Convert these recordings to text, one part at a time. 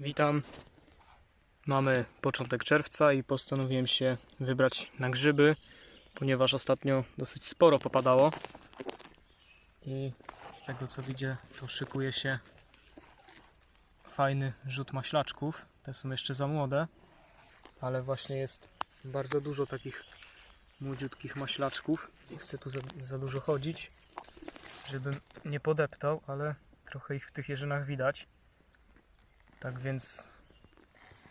Witam. Mamy początek czerwca i postanowiłem się wybrać na grzyby, ponieważ ostatnio dosyć sporo popadało. I z tego co widzę, to szykuje się fajny rzut maślaczków. Te są jeszcze za młode, ale właśnie jest bardzo dużo takich młodziutkich maślaczków. Nie chcę tu za, za dużo chodzić, żebym nie podeptał, ale trochę ich w tych jeżynach widać. Tak więc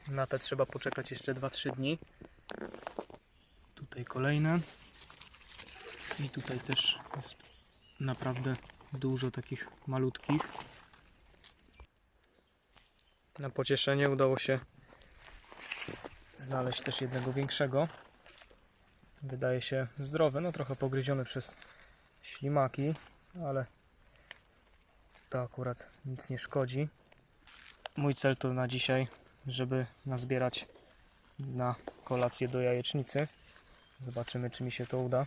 na te trzeba poczekać jeszcze 2-3 dni. Tutaj kolejne. I tutaj też jest naprawdę dużo takich malutkich. Na pocieszenie udało się znaleźć też jednego większego. Wydaje się zdrowy, no trochę pogryziony przez ślimaki, ale to akurat nic nie szkodzi. Mój cel to na dzisiaj, żeby nazbierać na kolację do jajecznicy. Zobaczymy, czy mi się to uda.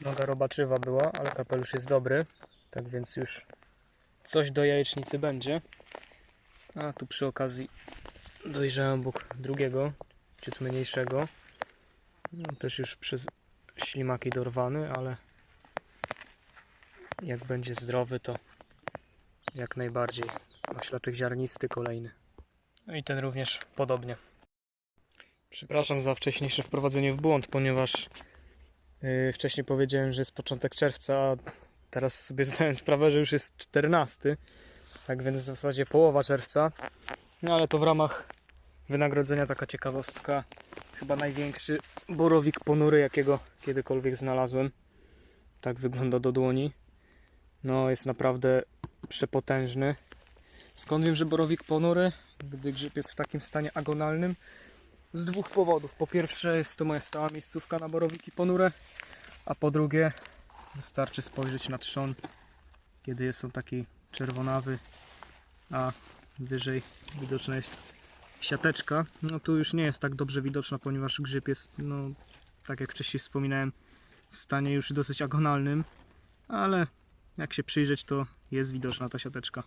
Noga robaczywa była, ale kapelusz jest dobry. Tak więc już coś do jajecznicy będzie. A tu przy okazji dojrzałem obok drugiego, ciut mniejszego. No, też już przez ślimaki dorwany, ale jak będzie zdrowy, to jak najbardziej. Maślaczek ziarnisty kolejny. No i ten również podobnie. Przepraszam za wcześniejsze wprowadzenie w błąd, ponieważ yy, wcześniej powiedziałem, że jest początek czerwca, a teraz sobie zdałem sprawę, że już jest 14. Tak więc w zasadzie połowa czerwca. No ale to w ramach wynagrodzenia taka ciekawostka. Chyba największy borowik ponury, jakiego kiedykolwiek znalazłem. Tak wygląda do dłoni. No, jest naprawdę przepotężny. Skąd wiem, że borowik ponury? Gdy grzyb jest w takim stanie agonalnym? Z dwóch powodów. Po pierwsze, jest to moja stała miejscówka na borowiki ponure, a po drugie, wystarczy spojrzeć na trzon, kiedy jest on taki czerwonawy, a wyżej widoczna jest siateczka. No tu już nie jest tak dobrze widoczna, ponieważ grzyb jest, no, tak jak wcześniej wspominałem, w stanie już dosyć agonalnym, ale jak się przyjrzeć, to jest widoczna ta siateczka.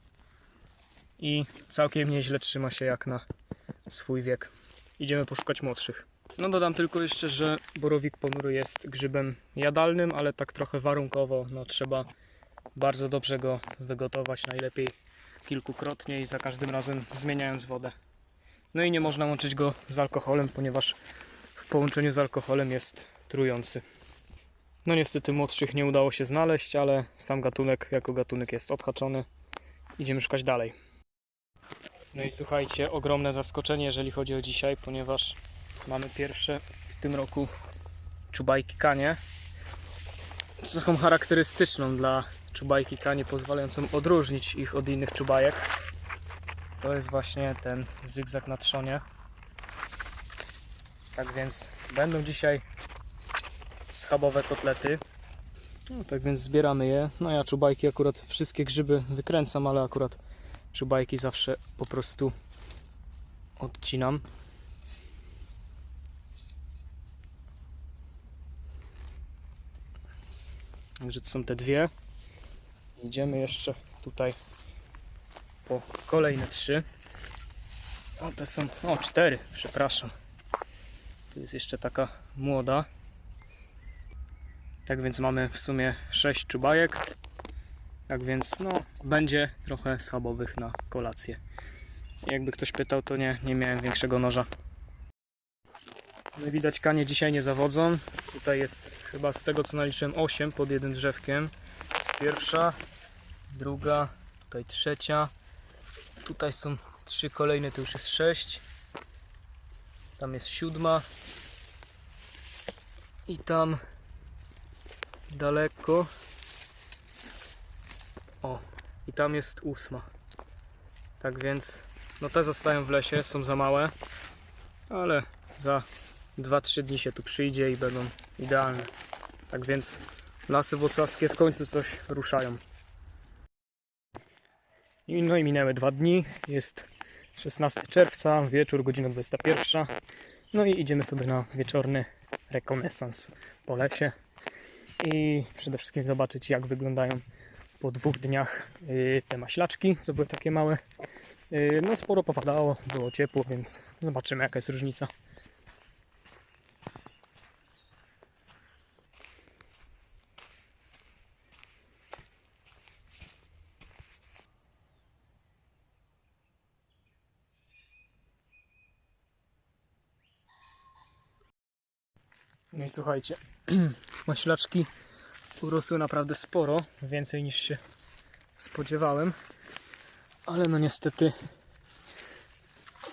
I całkiem nieźle trzyma się jak na swój wiek. Idziemy poszukać młodszych. No dodam tylko jeszcze, że borowik ponury jest grzybem jadalnym, ale tak trochę warunkowo. No trzeba bardzo dobrze go wygotować, najlepiej kilkukrotnie i za każdym razem zmieniając wodę. No i nie można łączyć go z alkoholem, ponieważ w połączeniu z alkoholem jest trujący. No niestety młodszych nie udało się znaleźć, ale sam gatunek jako gatunek jest odhaczony. Idziemy szukać dalej. No i słuchajcie, ogromne zaskoczenie jeżeli chodzi o dzisiaj, ponieważ mamy pierwsze w tym roku czubajki kanie. Cechą charakterystyczną dla czubajki kanie, pozwalającą odróżnić ich od innych czubajek, to jest właśnie ten zygzak na trzonie. Tak więc będą dzisiaj schabowe kotlety. No, tak więc zbieramy je. No ja czubajki akurat wszystkie grzyby wykręcam, ale akurat czubajki zawsze po prostu odcinam. Także to są te dwie. Idziemy jeszcze tutaj po kolejne trzy. O, te są, o cztery, przepraszam. Tu jest jeszcze taka młoda. Tak więc mamy w sumie 6 czubajek. Tak więc no, będzie trochę schabowych na kolację. Jakby ktoś pytał, to nie, nie miałem większego noża. No widać kanie dzisiaj nie zawodzą. Tutaj jest chyba z tego co naliczyłem 8 pod jednym drzewkiem. Jest pierwsza, druga, tutaj trzecia. Tutaj są trzy kolejne, to już jest 6. Tam jest siódma. I tam daleko. O, i tam jest ósma. Tak więc, no te zostają w lesie, są za małe, ale za 2-3 dni się tu przyjdzie i będą idealne. Tak więc lasy włocławskie w końcu coś ruszają. No i minęły dwa dni, jest 16 czerwca, wieczór, godzina 21. No i idziemy sobie na wieczorny rekonesans po lesie i przede wszystkim zobaczyć jak wyglądają po dwóch dniach y, te maślaczki, co były takie małe. Y, No sporo popadało, było ciepło, więc zobaczymy jaka jest różnica. No i słuchajcie, maślaczki urosły naprawdę sporo, więcej niż się spodziewałem, ale no niestety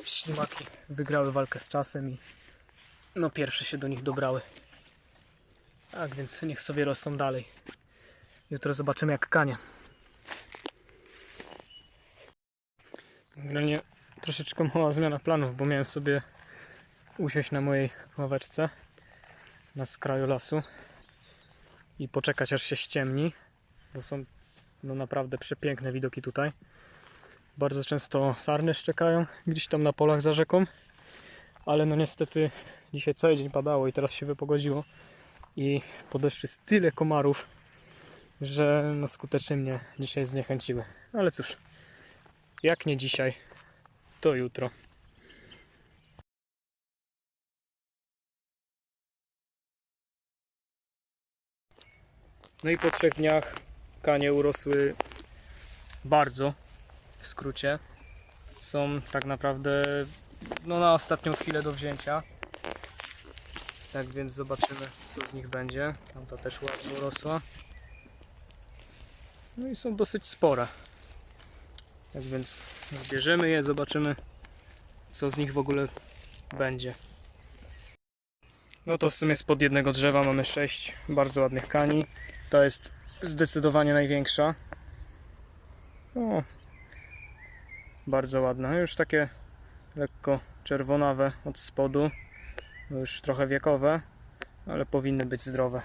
ślimaki wygrały walkę z czasem i no pierwsze się do nich dobrały. Tak więc niech sobie rosną dalej. Jutro zobaczymy jak kanie. Generalnie troszeczkę mała zmiana planów, bo miałem sobie usiąść na mojej ławeczce na skraju lasu i poczekać aż się ściemni, bo są no naprawdę przepiękne widoki tutaj. Bardzo często sarny szczekają gdzieś tam na polach za rzeką, ale no niestety dzisiaj cały dzień padało i teraz się wypogodziło i po deszczu jest tyle komarów, że no skutecznie mnie dzisiaj zniechęciły. Ale cóż, jak nie dzisiaj, to jutro. No i po trzech dniach kanie urosły bardzo, w skrócie. Są tak naprawdę no, na ostatnią chwilę do wzięcia. Tak więc zobaczymy co z nich będzie. Tamta też ładnie urosła. No i są dosyć spore. Tak więc zbierzemy je, zobaczymy co z nich w ogóle będzie. No to w sumie spod jednego drzewa mamy sześć bardzo ładnych kani. To jest zdecydowanie największa. O, bardzo ładna. Już takie lekko czerwonawe od spodu. Już trochę wiekowe, ale powinny być zdrowe.